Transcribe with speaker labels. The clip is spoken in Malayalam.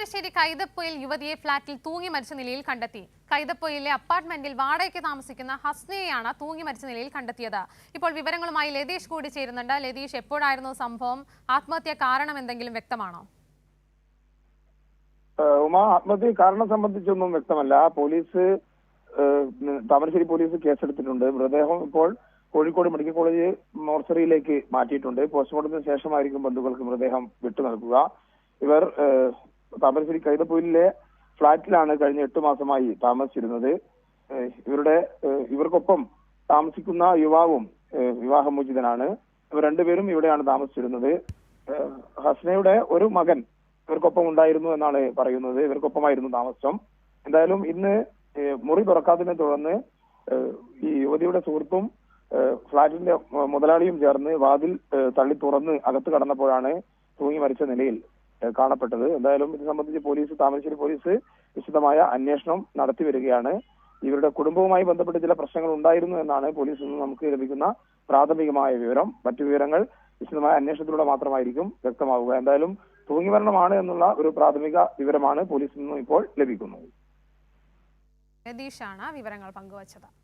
Speaker 1: താമരശ്ശേരി കൈതപ്പൊയിൽ യുവതിയെ ഫ്ളാറ്റിൽ തൂങ്ങി മരിച്ച നിലയിൽ കണ്ടെത്തി. കൈതപ്പൊയിലെ അപ്പാർട്ട്മെന്റിൽ വാടകയ്ക്ക് താമസിക്കുന്ന ഹസ്നയെയാണ് തൂങ്ങി മരിച്ച നിലയിൽ കണ്ടെത്തിയത്. ഇപ്പോൾ വിവരങ്ങളുമായി ലതീഷ് കൂടി ചേരുന്നുണ്ട്. ലതീഷ് എപ്പോഴായിരുന്നു സംഭവം? ആത്മഹത്യ കാരണം എന്തെങ്കിലും വ്യക്തമാണോ?
Speaker 2: ഉമ ആത്മഹത്യ കാരണം സംബന്ധിച്ചൊന്നും വ്യക്തമല്ല. പോലീസ് താമരശ്ശേരി പോലീസ് കേസെടുത്തിട്ടുണ്ട്. മൃതദേഹം ഇപ്പോൾ കോഴിക്കോട് മെഡിക്കൽ കോളേജ് മോർച്ചറിയിലേക്ക് മാറ്റിയിട്ടുണ്ട്. പോസ്റ്റ്മോർട്ടത്തിന് ശേഷമായിരിക്കും ബന്ധുക്കൾക്ക് മൃതദേഹം വിട്ടു നൽകുക. ഇവർ താമരശ്ശേരി കൈതപ്പൂരിലെ ഫ്ളാറ്റിലാണ് കഴിഞ്ഞ എട്ട് മാസമായി താമസിച്ചിരുന്നത്. ഇവരുടെ ഇവർക്കൊപ്പം താമസിക്കുന്ന യുവാവും വിവാഹമോചിതനാണ്. ഇവർ രണ്ടുപേരും ഇവിടെയാണ് താമസിച്ചിരുന്നത്. ഹസ്നയുടെ ഒരു മകൻ ഇവർക്കൊപ്പം ഉണ്ടായിരുന്നു എന്നാണ് പറയുന്നത്. ഇവർക്കൊപ്പമായിരുന്നു താമസം. എന്തായാലും ഇന്ന് മുറി തുറക്കാത്തതിനെ തുടർന്ന് ഈ യുവതിയുടെ സുഹൃത്തും ഫ്ളാറ്റിന്റെ മുതലാളിയും ചേർന്ന് വാതിൽ തള്ളി തുറന്ന് അകത്ത് കടന്നപ്പോഴാണ് തൂങ്ങി മരിച്ച നിലയിൽ കാണപ്പെട്ടത്. എന്തായാലും ഇത് സംബന്ധിച്ച് പോലീസ് താമരശ്ശേരി പോലീസ് വിശദമായ അന്വേഷണം നടത്തി വരികയാണ്. ഇവരുടെ കുടുംബവുമായി ബന്ധപ്പെട്ട് ചില പ്രശ്നങ്ങൾ ഉണ്ടായിരുന്നു എന്നാണ് പോലീസിൽ നിന്ന് നമുക്ക് ലഭിക്കുന്ന പ്രാഥമികമായ വിവരം. മറ്റു വിവരങ്ങൾ വിശദമായ അന്വേഷണത്തിലൂടെ മാത്രമായിരിക്കും വ്യക്തമാവുക. എന്തായാലും തൂങ്ങിമരണമാണ് എന്നുള്ള ഒരു പ്രാഥമിക വിവരമാണ് പോലീസിൽ നിന്നും ഇപ്പോൾ ലഭിക്കുന്നത്.
Speaker 1: രതീഷാണ് വിവരങ്ങൾ പങ്കുവച്ചത്.